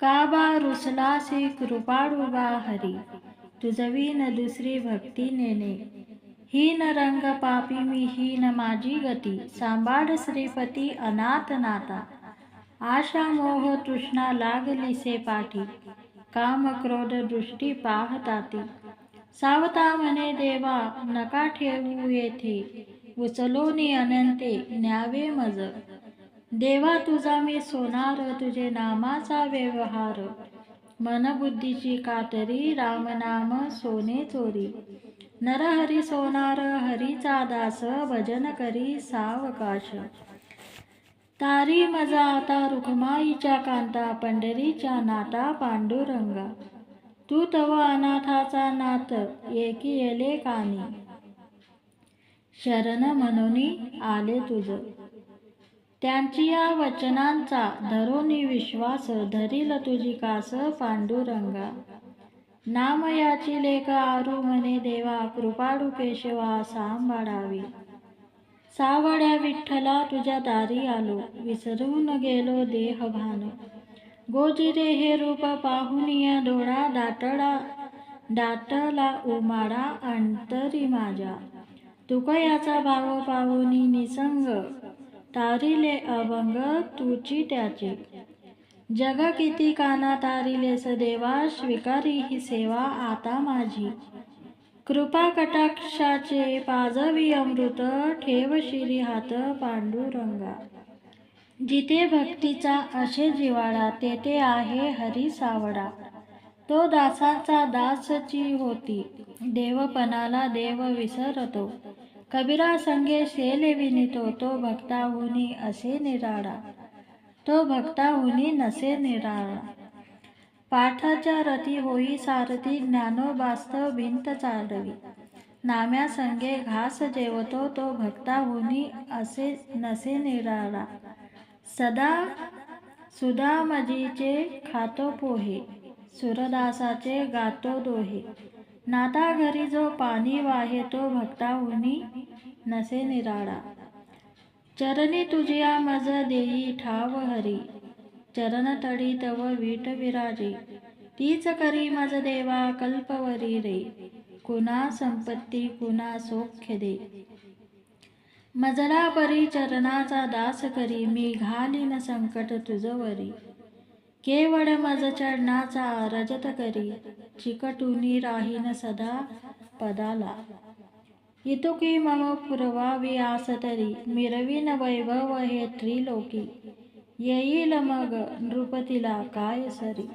काबा रुसलासी कृपाळू बा हरी तुझवीन दुसरी भक्ती नेने हीन रंग पापी मी हीन माझी गती सांभाळ श्रीपती अनाथ नाता आशा मोह तृष्णा लागलीसे पाठी काम क्रोध दृष्टी पाहताती. सावता म्हणे देवा नका ठेवू येथे उचलोनी अनंते न्यावे मज. देवा तुझा मी सोनार तुझे नामाचा व्यवहार. मनबुद्धीची कातरी रामनाम सोने चोरी. नरहरी सोनार हरीचा दास भजन करी सावकाश. तारी मजा आता रुखमाईच्या कांता पंढरीच्या नाता पांडुरंगा. तू तव अनाथाचा नात एकी येले कानी. शरण म्हणून आले तुझं. त्यांची या वचनांचा धरोनी विश्वास धरील तुझी कास पांडुरंगा. नाम याची लेख आरू म्हणे देवा कृपाळू केशवा सांभाळावी. सावड्या विठ्ठला तुझ्या दारी आलो विसरून गेलो देह भान गोजिरे हे रूप पाहुनिया डोळा दाटळा दाटला उमाडा अंतरी माझ्या. तुकयाचा भाव पाहुनी निसंग तारिले अभंग तुची त्याचे. जग किती काना तारिले सदेवा स्वीकारी ही सेवा आता माझी. कृपा कटाक्षाचे पाजवी अमृत ठेव शिरी हात पांडुरंगा. जिथे भक्तीचा असे जिवाळा तेथे आहे हरी सावडा तो दासाचा दासची होती देवपणाला देव विसरतो. कबीरा संगे सेले विनितो तो भक्ताहुनी असे निराळा. तो भक्ताहुनी नसे निराळा. पाठाच्या रती होई सारथी ज्ञानोबास्तव भिंत चालवी. नाम्या संगे घास जेवतो तो भक्ताहुनी असे नसे निराळा. सदा सुदामजीचे खातो पोहे सुरदासाचे गातो दोहे. नाता घरी जो पाणी वाहे तो भक्ताहुनी नसे निराळा. चरणी तुझिया मज देई ठाव हरी. चरण तळी तव वीट विराजे. तीच करी मज देवा कल्पवरी रे. कुणा संपत्ती कुणा सौख्य दे. मजला परी चरणाचा दास करी मी घालीन संकट तुझवरी केवळ मज चरणाचा रजत करी चिकटुनी राहीन सदा पदाला. इतुकी मम पुरवावी आस तरी मिरवीन वैभव हे त्रिलोकी. येईल मग नृपतीला काय सरी?